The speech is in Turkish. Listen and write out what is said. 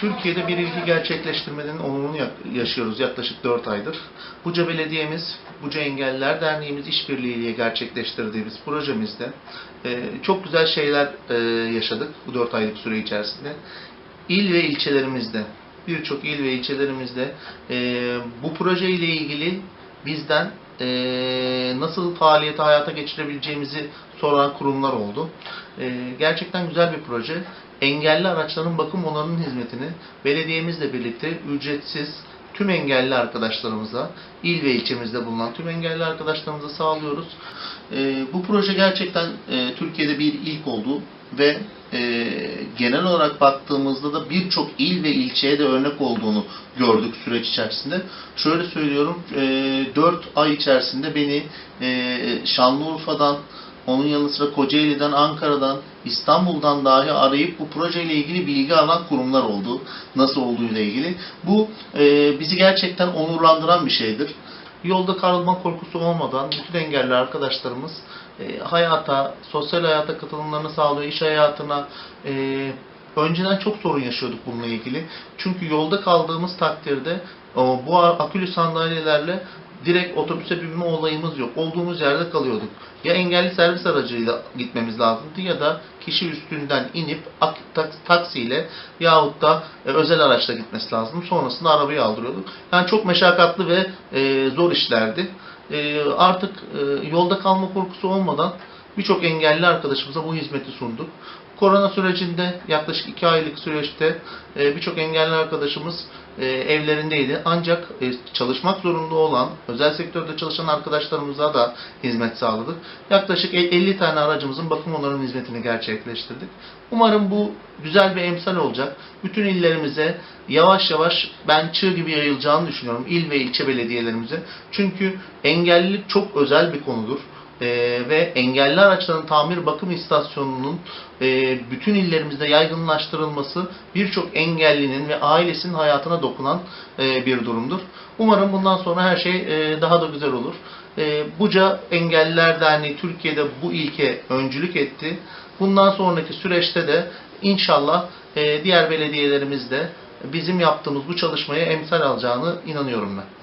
Türkiye'de bir ilgi gerçekleştirmenin onurunu ya- yaşıyoruz yaklaşık 4 aydır. Buca Belediye'miz, Buca Engelliler Derneğimiz işbirliğiyle gerçekleştirdiğimiz projemizde e, çok güzel şeyler e, yaşadık bu 4 aylık süre içerisinde. İl ve ilçelerimizde, birçok il ve ilçelerimizde e, bu proje ile ilgili bizden e, nasıl faaliyeti hayata geçirebileceğimizi soran kurumlar oldu. E, gerçekten güzel bir proje. Engelli araçların bakım onarım hizmetini belediyemizle birlikte ücretsiz tüm engelli arkadaşlarımıza, il ve ilçemizde bulunan tüm engelli arkadaşlarımıza sağlıyoruz. E, bu proje gerçekten e, Türkiye'de bir ilk oldu ve e, genel olarak baktığımızda da birçok il ve ilçeye de örnek olduğunu gördük süreç içerisinde. Şöyle söylüyorum, e, 4 ay içerisinde beni e, Şanlıurfa'dan, onun yanı sıra Kocaeli'den, Ankara'dan, İstanbul'dan dahi arayıp bu projeyle ilgili bilgi alan kurumlar oldu. Nasıl olduğuyla ilgili. Bu e, bizi gerçekten onurlandıran bir şeydir. Yolda kalma korkusu olmadan bütün engelli arkadaşlarımız e, hayata, sosyal hayata katılımlarını sağlıyor, iş hayatına e, önceden çok sorun yaşıyorduk bununla ilgili. Çünkü yolda kaldığımız takdirde bu akülü sandalyelerle direkt otobüse binme olayımız yok. Olduğumuz yerde kalıyorduk. Ya engelli servis aracıyla gitmemiz lazımdı ya da kişi üstünden inip ak- tak- taksiyle yahut da e, özel araçla gitmesi lazım. Sonrasında arabayı aldırıyorduk. Yani çok meşakkatli ve e, zor işlerdi. E, artık e, yolda kalma korkusu olmadan birçok engelli arkadaşımıza bu hizmeti sunduk. Korona sürecinde yaklaşık iki aylık süreçte e, birçok engelli arkadaşımız e, evlerindeydi. Ancak e, çalışmak zorunda olan, özel sektörde çalışan arkadaşlarımıza da hizmet sağladık. Yaklaşık 50 tane aracımızın bakım onarım hizmetini gerçekleştirdik. Umarım bu güzel bir emsal olacak. Bütün illerimize yavaş yavaş ben çığ gibi yayılacağını düşünüyorum. İl ve ilçe belediyelerimize. Çünkü engellilik çok özel bir konudur. Ee, ve engelli araçların tamir bakım istasyonunun e, bütün illerimizde yaygınlaştırılması birçok engellinin ve ailesinin hayatına dokunan e, bir durumdur. Umarım bundan sonra her şey e, daha da güzel olur. Buca Engelliler Derneği Türkiye'de bu ilke öncülük etti. Bundan sonraki süreçte de inşallah diğer belediyelerimiz de bizim yaptığımız bu çalışmaya emsal alacağını inanıyorum ben.